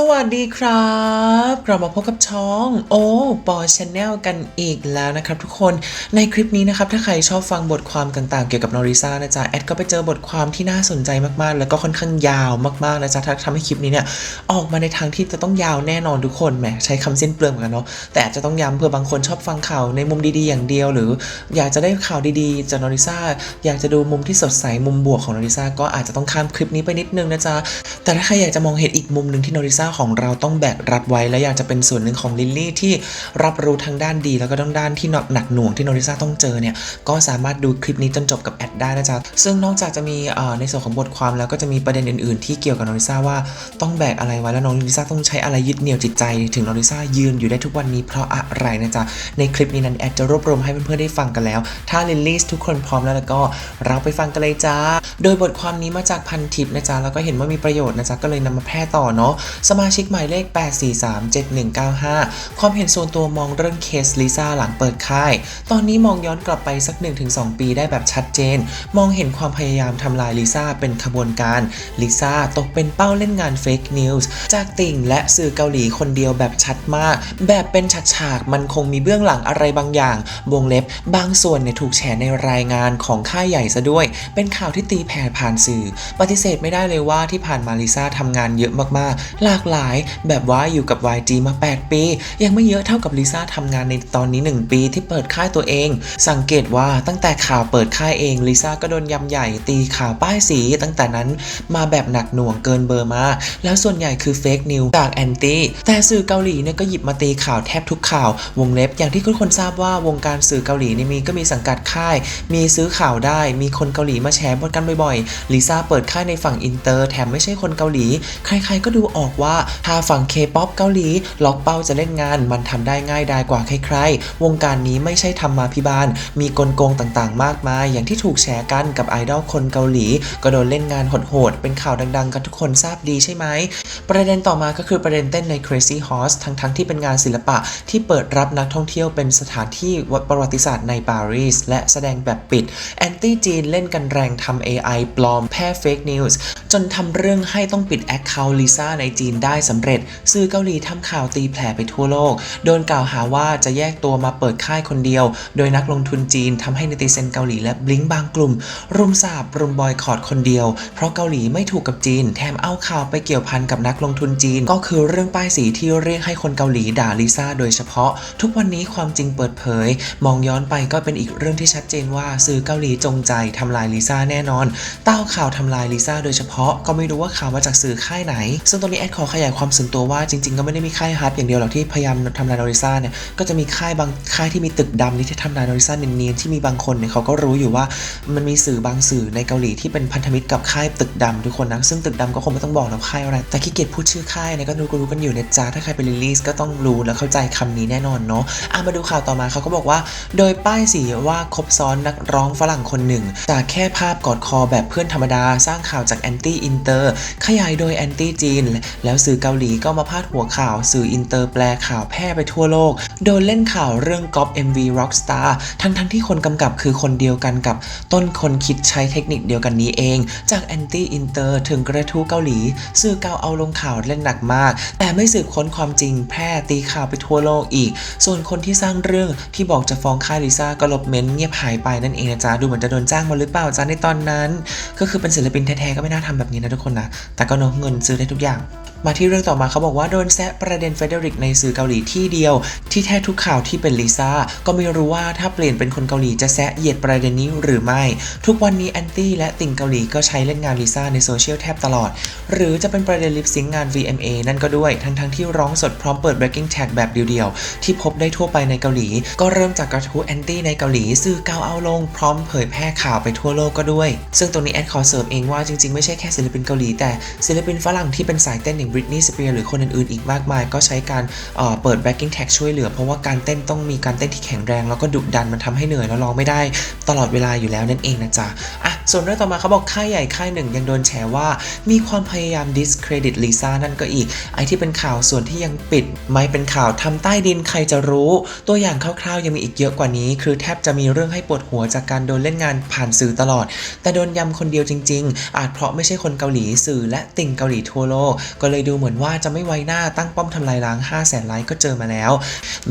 สวัสดีครับกลับมาพบกับช่องโอ้ปอชแนลกันอีกแล้วนะครับทุกคนในคลิปนี้นะครับ ถ้าใครชอบฟังบทความต่างๆ เกี่ยวกับนอริซ่านะจ๊ะ แอดก็ไปเจอบทความที่น่าสนใจมากๆ แล้วก็ค่อนข้างยาวมากๆนะจ๊ะถ้าทำให้คลิปนี้เนี่ยออกมาในทางที่จะต้องยาวแน่นอนทุกคนแหมใช้คำสิ้นเปลืองเหมือนกันเนาะแต่อาจจะต้องย้ำเพื่อบางคนชอบฟังข่าวในมุมดีๆอย่างเดียว หรืออยากจะได้ข่าวดีๆจากนอริซ่าอยากจะดูมุมที่สดใสมุมบวกของนอริซ่าก็อาจจะต้องข้ามคลิปนี้ไปนิดนึงนะจ๊ะแต่ถ้าใครอยากจะมองเห็นอีกมุมหนึ่งที่โนริซ่าของเราต้องแบกรัดไว้ และอยากจะเป็นส่วนหนึ่งของลิลลี่ที่รับรู้ทั้งด้านดี แล้วก็ทั้งด้านที่หนักหน่วงที่โนริซ่าต้องเจอเนี่ยก็สามารถดูคลิปนี้จนจบกับแอดได้นะจ๊ะซึ่งนอกจากจะมีในส่วนของบทความแล้วก็จะมีประเด็นอื่น ๆ ที่เกี่ยวกับโนริซ่าว่าต้องแบกอะไรไว้แล้วน้องโนริซ่าต้องใช้อะไรยึดเหนี่ยวจิตใจ ถึงโนริซ่ายืนอยู่ได้ทุกวันนี้เพราะอะไรนะจ๊ะในคลิปนี้นั้นแอดจะรวบรวมให้เพื่อนๆได้ฟังกันแล้ว ถ้าลิลลี่ทุกคนพร้อมแล้วแล้วก็เราไปฟังกันเลยจ้าโดยบทความนี้มาจากพันทิปนะจ๊ะแล้วก็เห็นว่ามีประโยชน์นะจ๊ะก็เลยนำมาแพร่ต่อเนาะสมาชิกหมายเลข 8437195 ความเห็นส่วนตัวมองเรื่องเคสลิซ่าหลังเปิดค่าย ตอนนี้มองย้อนกลับไปสัก 1-2 ปีได้แบบชัดเจน มองเห็นความพยายามทำลายลิซ่าเป็นขบวนการลิซ่าตกเป็นเป้าเล่นงานเฟกนิวส์จากติ่งและสื่อเกาหลีคนเดียวแบบชัดมาก แบบเป็นฉากๆมันคงมีเบื้องหลังอะไรบางอย่าง วงเล็บบางส่วนเนี่ยถูกแฉในรายงานของค่ายใหญ่ซะด้วย เป็นข่าวที่ตีแผ่ผ่านสื่อ ปฏิเสธไม่ได้เลยว่าที่ผ่านมาลิซ่าทำงานเยอะมากๆหลาากหลาย แบบว่าอยู่กับ YG มา 8 ปี ยังไม่เยอะเท่ากับลิซ่าทำงานในตอนนี้ 1 ปีที่เปิดค่ายตัวเอง สังเกตว่าตั้งแต่ข่าวเปิดค่ายเองลิซ่าก็โดนยำใหญ่ตีข่าวป้ายสี ตั้งแต่นั้นมาแบบหนักหน่วงเกินเบอร์มา แล้วส่วนใหญ่คือเฟกนิวจากแอนตี้แต่สื่อเกาหลีเนี่ยก็หยิบมาตีข่าวแทบทุกข่าววงเล็บอย่างที่ทุกคนทราบว่าวงการสื่อเกาหลีนี่มีก็มีสังกัดค่าย มีซื้อข่าวได้ มีคนเกาหลีมาแชร์บนกันบ่อยๆลิซ่าเปิดค่ายในฝั่งอินเตอร์แถมไม่ใช่คนเกาหลี ใครๆก็ดูออกว่าถ้าฝั่งเคป๊อปเกาหลี ล็อกเป้าจะเล่นงานมันทำได้ง่ายดายกว่าใครๆ วงการนี้ไม่ใช่ทำมาพิบาล มีกลโกงต่างๆ มากมาย อย่างที่ถูกแชร์กันกับไอดอลคนเกาหลี ก็โดนเล่นงานโหดๆ เป็นข่าวดังๆ กันทุกคนทราบดีใช่ไหม ประเด็นต่อมาก็คือประเด็นเต้นใน Crazy Horse ทั้งๆ ที่เป็นงานศิลปะที่เปิดรับนักท่องเที่ยวเป็นสถานที่ประวัติศาสตร์ในปารีสและแสดงแบบปิดแอนตี้จีนเล่นกันแรงทำ AI ปลอมแพร่เฟกนิวส์จนทำเรื่องให้ต้องปิดแอคเคาท์ลิซ่าในจีนได้สำเร็จ สื่อเกาหลีทำข่าวตีแผ่ไปทั่วโลก โดนกล่าวหาว่าจะแยกตัวมาเปิดค่ายคนเดียว โดยนักลงทุนจีนทำให้นิติเซนเกาหลีและบลิงบางกลุ่ม รุมสาบรุมบอยคอรดคนเดียว เพราะเกาหลีไม่ถูกกับจีน แถมเอาข่าวไปเกี่ยวพันกับนักลงทุนจีน ก็คือเรื่องป้ายสีที่เรียกให้คนเกาหลีด่าลิซ่าโดยเฉพาะ ทุกวันนี้ความจริงเปิดเผย มองย้อนไปก็เป็นอีกเรื่องที่ชัดเจนว่าสื่อเกาหลีจงใจทำลายลิซ่าแน่นอนเต้าข่าวทำลายลิซ่าโดยเฉพาะก็ไม่รู้ว่าข่าวมาจากสื่อค่ายไหน ซึ่งตรงนี้แอดขอขยายความส่วนตัวว่าจริงๆ ก็ไม่ได้มีค่ายฮับอย่างเดียวหรอกที่พยายามทำลายนอริซ่าเนี่ยก็จะมีค่ายบางค่ายที่มีตึกดำนี่ที่ทำลายนอริซ่าเนียนๆที่มีบางคนเนี่ยเขาก็รู้อยู่ว่ามันมีสื่อบางสื่อในเกาหลีที่เป็นพันธมิตรกับค่ายตึกดำทุกคนนะซึ่งตึกดำก็คงไม่ต้องบอกนะค่ายอะไร แต่ขี้เกียจพูดชื่อค่ายเนี่ยก็รู้ก็รู้กันอยู่เนะจ๊ะถ้าใครไปรีลีสก็ต้องรู้และเข้าใจคำนี้แน่นอนเนาะอะมาดูข่าวต่อมาเขาก็บอกว่า โดยป้ายสีว่าคบซ้อนนักร้องฝรั่งคนหนึ่ง จากแค่ภาพกอดคอแบบเพื่อนธรรมดาสร้างข่าวจากแอนตี้อินเตอร์ขยายโดยแอนตี้จีนแล้วสื่อเกาหลีก็มาพาดหัวข่าว สื่ออินเตอร์แปลข่าวแพร่ไปทั่วโลก โดยเล่นข่าวเรื่องก๊อป MV Rockstar ทั้งทั้งๆที่คนกำกับคือคนเดียวกันกับต้นคนคิดใช้เทคนิคเดียวกันนี้เอง จากแอนตี้อินเตอร์ถึงกระทู้เกาหลี สื่อเกาเอาลงข่าวเล่นหนักมาก แต่ไม่สืบค้นความจริงแพร่ตีข่าวไปทั่วโลกอีก ส่วนคนที่สร้างเรื่องที่บอกจะฟ้องค่ายลิซ่าก็ลบเม้นเงียบหายไปนั่นเองนะจ๊ะดูเหมือนจะโดนจ้างมาหรือเปล่าจ๊ะในตอนนั้น ก็คือเป็นศิลปินแท้ๆก็ไม่น่าทำแบบนี้นะทุกคนนะแต่ก็เน้องเงินซื้อได้ทุกอย่างมาที่เรื่องต่อมาเขาบอกว่าโดนแซะประเด็นเฟเดริกในสื่อเกาหลีที่เดียว ที่แท้ทุกข่าวที่เป็นลิซ่าก็ไม่รู้ว่าถ้าเปลี่ยนเป็นคนเกาหลีจะแซะเหยียดประเด็นนี้หรือไม่ ทุกวันนี้แอนตี้และติ่งเกาหลีก็ใช้เล่นงานลิซ่าในโซเชียลแทบตลอด หรือจะเป็นประเด็นลิปซิงงาน VMA นั่นก็ด้วย ทั้งๆที่ร้องสดพร้อมเปิด breaking tag แบบเดียวๆ ที่พบได้ทั่วไปในเกาหลี ก็เริ่มจากกระทู้แอนตี้ในเกาหลีสื่อเกาเอาลง พร้อมเผยแพร่ข่าวไปทั่วโลกก็ด้วย ซึ่งตรงนี้แอดขอเสริมเองว่าจริงๆไม่ใช่แค่ศิลปินเกาหลีแต่ศิลปินฝรั่งที่เป็นสายเต้นอย่าง Britney Spears หรือคนอื่นๆ อีกมากมาย ก็ใช้การเอ่อเปิด backing tag ช่วยเหลือ เพราะว่าการเต้นต้องมีการเต้นที่แข็งแรง แล้วก็ดุดันมันทำให้เหนื่อยแล้วร้องไม่ได้ตลอดเวลาอยู่แล้วนั่นเองนะจ๊ะอะส่วนเรื่องต่อมาเขาบอกค่ายใหญ่ค่ายหนึ่งยังโดนแฉว่ามีความพยายาม discredit ลิซ่านั่นก็อีก ไอที่เป็นข่าวส่วนที่ยังปิด ไม่เป็นข่าวทำใต้ดินใครจะรู้ ตัวอย่างคร่าวๆ ยังมีอีกเยอะกว่านี้ คือแทบจะมีเรื่องให้ปวดหัวจากการโดนเล่นงานผ่านสื่อตลอด แต่โดนยำคนเดียวจริง ๆ อาจเพราะไม่ใช่คนเกาหลีสื่อและติ่งเกาหลีทั่วโลกก็เลยเลยดูเหมือนว่าจะไม่ไว้หน้าตั้งป้อมทำลายล้าง 5 0 0แสนไลค์ก็เจอมาแล้ว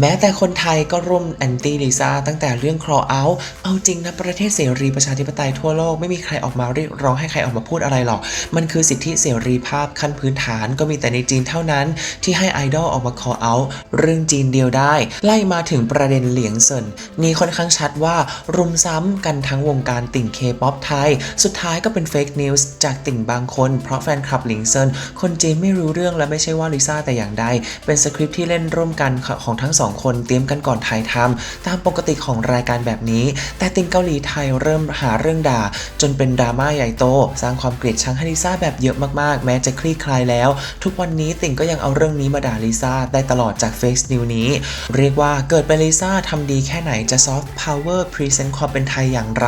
แม้แต่คนไทยก็ร่วมแอนตี้ลิซ่าตั้งแต่เรื่อง crawl out เอาจริงนะประเทศเสรีประชาธิปไตยทั่วโลกไม่มีใครออกมาเรียกร้องให้ใครออกมาพูดอะไรหรอก มันคือสิทธิเสรีภาพขั้นพื้นฐานก็มีแต่ในจีนเท่านั้น ที่ให้ไอดอลออกมา call out เรื่องจีนเดียวได้ ไล่มาถึงประเด็นเหลียงเซินนี่ค่อนข้างชัดว่ารุมซ้ำกันทั้งวงการติ่งเคป๊อปไทย สุดท้ายก็เป็นเฟกนิวส์จากติ่งบางคน เพราะแฟนคลับเหลิงเซินคนจีนไม่รู้เรื่องและไม่ใช่ว่าลิซ่าแต่อย่างใด เป็นสคริปต์ที่เล่นร่วมกันของทั้งสองคนเตรียมกันก่อนถ่ายทำตามปกติของรายการแบบนี้ แต่ติงเกาหลีไทยเริ่มหาเรื่องด่า จนเป็นดราม่าใหญ่โต สร้างความเกลียดชังให้ลิซ่าแบบเยอะมากๆ แม้จะคลี่คลายแล้ว ทุกวันนี้ติงก็ยังเอาเรื่องนี้มาด่าลิซ่าได้ตลอดจากเฟซนิวนี้ เรียกว่าเกิดเป็นลิซ่าทำดีแค่ไหนจะซอฟต์พาวเวอร์พรีเซนต์ความเป็นไทยอย่างไร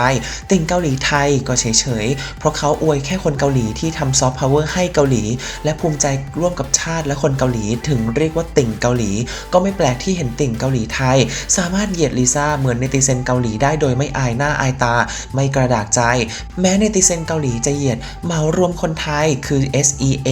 ติงเกาหลีไทยก็เฉยๆเพราะเขาอวยแค่คนเกาหลีที่ทำซอฟต์พาวเวอร์ให้เกาหลี และภูมิใจร่วมกับชาติและคนเกาหลี ถึงเรียกว่าติ่งเกาหลี ก็ไม่แปลกที่เห็นติ่งเกาหลีไทย สามารถเหยียดลิซ่าเหมือนเนติเซนเกาหลีได้โดยไม่อายหน้าอายตา ไม่กระดากใจ แม้เนติเซนเกาหลีจะเหยียดเหมารวมคนไทยคือ SEA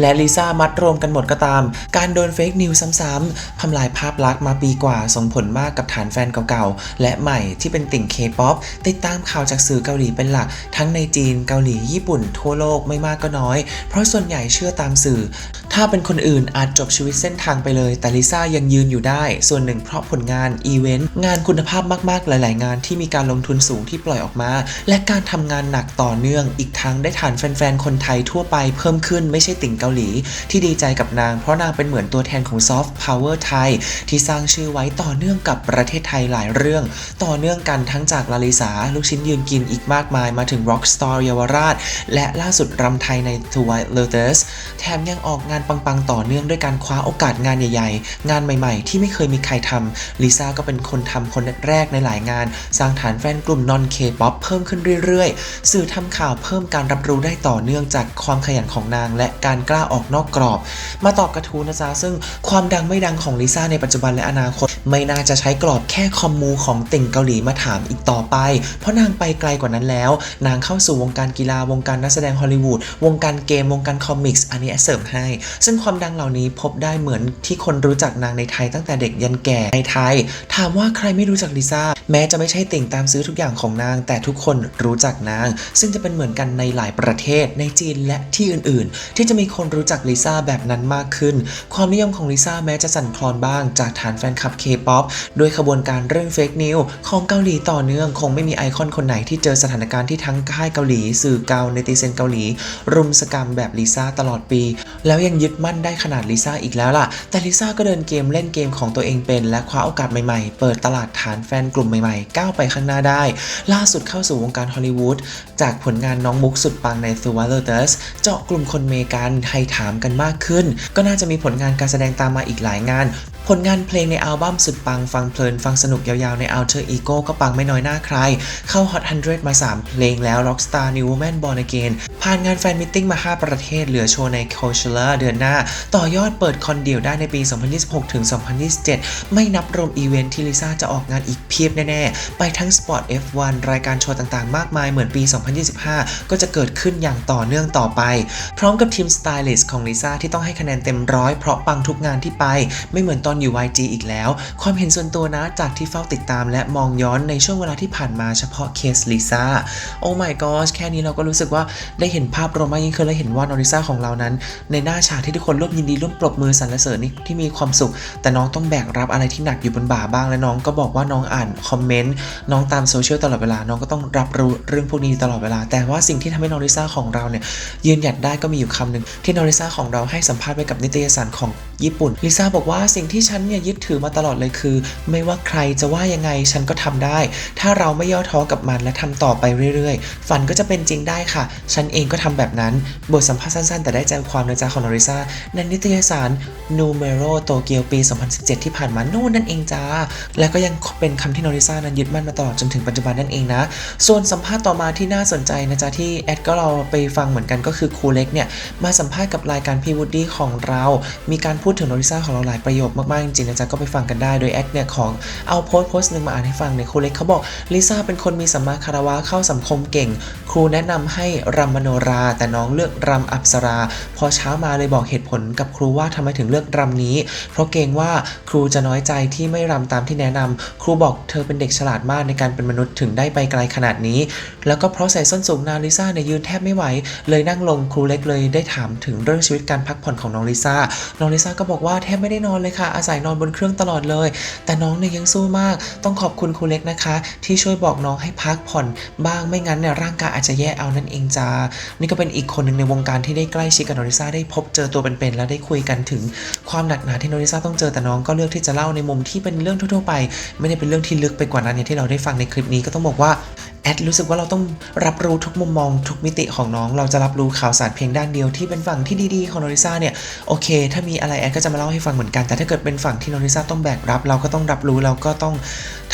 และลิซ่ามัดรวมกันหมดก็ตาม การโดนเฟกนิวซ้ำๆทำลายภาพลักษณ์มาปีกว่าส่งผลมากกับฐานแฟนเก่าๆ และใหม่ที่เป็นติ่งเคป๊อปติดตามข่าวจากสื่อเกาหลีเป็นหลัก ทั้งในจีนเกาหลีญี่ปุ่นทั่วโลกไม่มากก็น้อย เพราะส่วนใหญ่เชื่อตามสื่อ mm ถ้าเป็นคนอื่นอาจจบชีวิตเส้นทางไปเลย แต่ลิซ่ายังยืนอยู่ได้ ส่วนหนึ่งเพราะผลงานอีเวนต์งานคุณภาพมากๆ หลาย ๆ งานที่มีการลงทุนสูงที่ปล่อยออกมา และการทำงานหนักต่อเนื่อง อีกทั้งได้ฐานแฟน ๆ คนไทยทั่วไปเพิ่มขึ้นไม่ใช่ติ่งเกาหลี ที่ดีใจกับนาง เพราะนางเป็นเหมือนตัวแทนของซอฟต์พาวเวอร์ไทยที่สร้างชื่อไว้ต่อเนื่องกับประเทศไทยหลายเรื่อง ต่อเนื่องกันทั้งจากลาลิสาลูกชิ้นยืนกินอีกมากมายมาถึง Rockstar เยาวราช และล่าสุดรำไทยใน The White Lotus แถมยังออกงานปังๆ ต่อเนื่องด้วยการคว้าโอกาสงานใหญ่ ๆ งานใหม่ๆ ที่ไม่เคยมีใครทำลิซ่าก็เป็นคนทำคนแรกในหลายงาน สร้างฐานแฟนกลุ่มนอนเคป๊อปเพิ่มขึ้นเรื่อยๆ สื่อทำข่าวเพิ่มการรับรู้ได้ต่อเนื่องจากความขยันของนาง และการกล้าออกนอกกรอบ มาตอบกระทู้นะจ๊ะซึ่งความดังไม่ดังของลิซ่าในปัจจุบันและอนาคต ไม่น่าจะใช้กรอบแค่คอมมูของติ่งเกาหลีมาถามอีกต่อไป เพราะนางไปไกลกว่านั้นแล้ว นางเข้าสู่วงการกีฬาวงการนักแสดงฮอลลีวูดวงการเกมวงการคอมิกส์อันนี้เสริมให้ซึ่งความดังเหล่านี้พบได้เหมือนที่คนรู้จักนางในไทยตั้งแต่เด็กยันแก่ในไทย ถามว่าใครไม่รู้จักลิซ่าแม้จะไม่ใช่ติ่งตามซื้อทุกอย่างของนาง แต่ทุกคนรู้จักนาง ซึ่งจะเป็นเหมือนกันในหลายประเทศในจีนและที่อื่นๆ ที่จะมีคนรู้จักลิซ่าแบบนั้นมากขึ้น ความนิยมของลิซ่าแม้จะสั่นคลอนบ้างจากฐานแฟนคลับเคป๊อปด้วยขบวนการเรื่องเฟกนิวของเกาหลีต่อเนื่องคงไม่มีไอคอนคนไหนที่เจอสถานการณ์ที่ทั้งค่ายเกาหลี สื่อเกาในติเซนเกาหลี รุมสกรรมแบบลิซ่าตลอดปี แล้วยังยึดมั่นได้ขนาดลิซ่าอีกแล้วล่ะ แต่ลิซ่าก็เดินเกมเล่นเกมของตัวเองเป็น และคว้าโอกาสใหม่ๆ เปิดตลาดฐานแฟนกลุ่มใหม่ๆ ก้าวไปข้างหน้าได้ ล่าสุดเข้าสู่วงการฮอลลีวูดจากผลงานน้องมุกสุดปังใน The w i l d e r s เจาะกลุ่มคนเมกันให้ถามกันมากขึ้น ก็น่าจะมีผลงานการแสดงตามมาอีกหลายงาน ผลงานเพลงในอัลบั้มสุดปังฟังเพลินฟังสนุกยาวๆใน Alter Ego ก็ปังไม่น้อยหน้าใคร เข้า Hot 100 มา 3 เพลงแล้ว Rockstar New Woman Born Again ผ่านงานแฟนมิทติ้งมา 5 ประเทศเหลือโชว์ใน Coachella เดือนหน้า ต่อยอดเปิดคอนเดียวได้ในปี 2026 ถึง 2027 ไม่นับรวมอีเวนท์ที่ลิซ่าจะออกงานอีกเพียบแน่ๆ ไปทั้ง Sport F1 รายการโชว์ต่างๆ มากมายเหมือนปี 2025 ก็จะเกิดขึ้นอย่างต่อเนื่องต่อไป พร้อมกับทีมสไตลิสต์ของลิซ่าที่ต้องให้คะแนนเต็มร้อยเพราะปังทุกงานที่ไป ไม่เหมือนตอนอยู่ YG อีกแล้ว ความเห็นส่วนตัวนะจากที่เฝ้าติดตามและมองย้อนในช่วงเวลาที่ผ่านมาเฉพาะเคสลิซ่าโอ้ my gosh แค่นี้เราก็รู้สึกว่าได้เห็นภาพรวมมากยิ่งขึ้นและเห็นว่าน้องลิซ่าของเรานั้น ในหน้าฉากที่ทุกคนร่วมยินดีร่วมปรบมือสรรเสริญนี่ที่มีความสุข แต่น้องต้องแบกรับอะไรที่หนักอยู่บนบ่าบ้างและน้องก็บอกว่าน้องอ่านคอมเมนต์น้องตามโซเชียลตลอดเวลาน้องก็ต้องรับรู้เรื่องพวกนี้ตลอดเวลา แต่ว่าสิ่งที่ทำให้น้องลิซ่าของเราเนี่ยยืนหยัดได้ก็มีอยู่คำหนึ่งที่น้องลิซ่าของเราให้สัมภาษณ์ไว้กับนิตยสารของญี่ปุ่นลิซ่าบอกว่าสิ่งที่ฉันเนี่ยยึดถือมาตลอดเลยคือ ไม่ว่าใครจะว่ายังไงฉันก็ทำได้ ถ้าเราไม่ย่อท้อกับมันและทำต่อไปเรื่อยๆ ฝันก็จะเป็นจริงได้ค่ะ ฉันเองก็ทำแบบนั้น บทสัมภาษณ์สั้นๆ แต่ได้ใจความนะจ๊ะของนอริซาในนิตยสาร Numero Tokyo ปี 2017 ที่ผ่านมาโน่นนั่นเองจ้า และก็ยังเป็นคำที่โน้องลิซ่านั้นยึดมั่นมาตลอดจนถึงปัจจุบันนั่นเองนะ ส่วนสัมภาษณ์ต่อมาที่น่าสนใจนะจ๊ะที่แอดก็เราไปฟังเหมือนกันก็คือครูเล็กเนี่ยมาสัมภาษณ์กับรายการพี่วูดดี้ของเรา มีการพูดถึงโน้องลิซ่าของเราหลายประโยคมากๆจริงๆนะจ๊ะก็ไปฟังกันได้โดยแอดเนี่ยของเอาโพสต์โพสต์หนึ่งมาอ่านให้ฟังในยครูเล็กเขาบอกลิซ่าเป็นคนมีสัมมาคารวะเข้าสังคมเก่ง ครูแนะนำให้รำมโนรา แต่น้องเลือกรำอัปสรา พอเช้ามาเลยบอกเหตุผลกับครูว่าทำไมถึงเลือกรำนี้ เพราะเกรงว่าครูจะน้อยใจที่ไม่รำตามที่แนะนำครูบอกเธอเป็นเด็กฉลาดมากในการเป็นมนุษย์ถึงได้ไปไกลขนาดนี้ แล้วก็เพราะใส่ส้นสูงนานลิซ่าเนี่ยยืนแทบไม่ไหว เลยนั่งลงครูเล็กเลยได้ถามถึงเรื่องชีวิตการพักผ่อนของน้องลิซ่า น้องลิซ่าก็บอกว่าแทบไม่ได้นอนเลยค่ะ อาศัยนอนบนเครื่องตลอดเลย แต่น้องเนี่ยยังสู้มาก ต้องขอบคุณครูเล็กนะคะ ที่ช่วยบอกน้องให้พักผ่อนบ้าง ไม่งั้นเนี่ยร่างกายอาจจะแย่เอานั่นเองจ้า นี่ก็เป็นอีกคนหนึ่งในวงการที่ได้ใกล้ชิดกับน้องลิซ่าได้พบเจอตัวเป็นๆ และได้คุยกันถึงความหนักหนาที่โนริซ่าต้องเจอแต่น้องก็เลือกที่จะเล่าในมุมที่เป็นเรื่องทั่วๆไป ไม่ได้เป็นเรื่องที่ลึกไปกว่านั้นอย่างที่เราได้ฟังในคลิปนี้ก็ต้องบอกว่า แอดรู้สึกว่าเราต้องรับรู้ทุกมุมมองทุกมิติของน้อง เราจะรับรู้ข่าวสารเพียงด้านเดียวที่เป็นฝั่งที่ดีๆของโนริซ่าเนี่ยโอเค ถ้ามีอะไรแอดก็จะมาเล่าให้ฟังเหมือนกัน แต่ถ้าเกิดเป็นฝั่งที่โนริซ่าต้องแบกรับ เราก็ต้องรับรู้เราก็ต้อง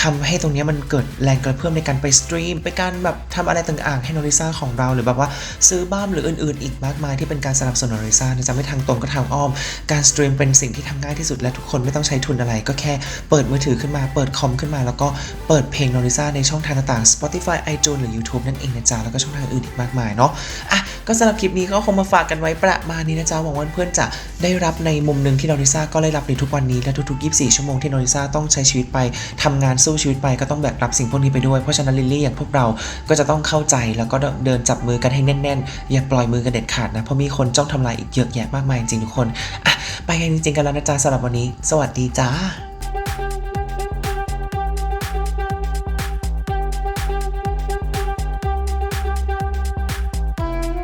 ทำให้ตรงนี้มันเกิดแรงกระเพื่อมในการไปสตรีม ไปการแบบทำอะไรต่างๆให้โนริซ่าของเราหรือแบบว่าซื้อบ้านหรืออื่นๆ อีกมากมายที่เป็นการสนับสนุนโนริซ่าจะไม่ทางตรงก็ทางอ้อม การสตรีมเป็นสิ่งที่ทำง่ายที่สุดและทุกคนไม่ต้องใช้ทุนอะไร ก็แค่เปิดมือถือขึ้นมาเปิดคอมขึ้นมา แล้วก็เปิดเพลงโนริซาในช่องทางต่างๆ Spotify iTunes หรือ YouTube นั่นเองนะจ๊ะ แล้วก็ช่องทางอื่นอีกมากมายเนาะอะก็สำหรับคลิปนี้ก็คงมาฝากกันไว้ประมาณนี้นะจ๊ะหวังว่าเพื่อนจะได้รับในมุมหนึ่งที่โนริซาก็ได้รับในทุกวันนี้และทุกๆ 24 ชั่วโมงที่โนริซ่าต้องใช้ชีวิตไปทำงานสู้ชีวิตไปก็ต้องแบกรับสิ่งพวกนี้ไปด้วยเพราะฉะนั้นลิลลี่อย่างพวกเราก็จะต้องเข้าใจแล้วก็เดินจับมือกันให้แน่นๆ อย่าปล่อยมือกันเด็ดขาดนะเพราะมีคนจ้องทำลายอีกเยอะแยะมากมายจริงๆทุกคนอะไปกันจริงๆกันแล้วนะจ๊ะสำหรับวันนี้ สวัสดีจ้า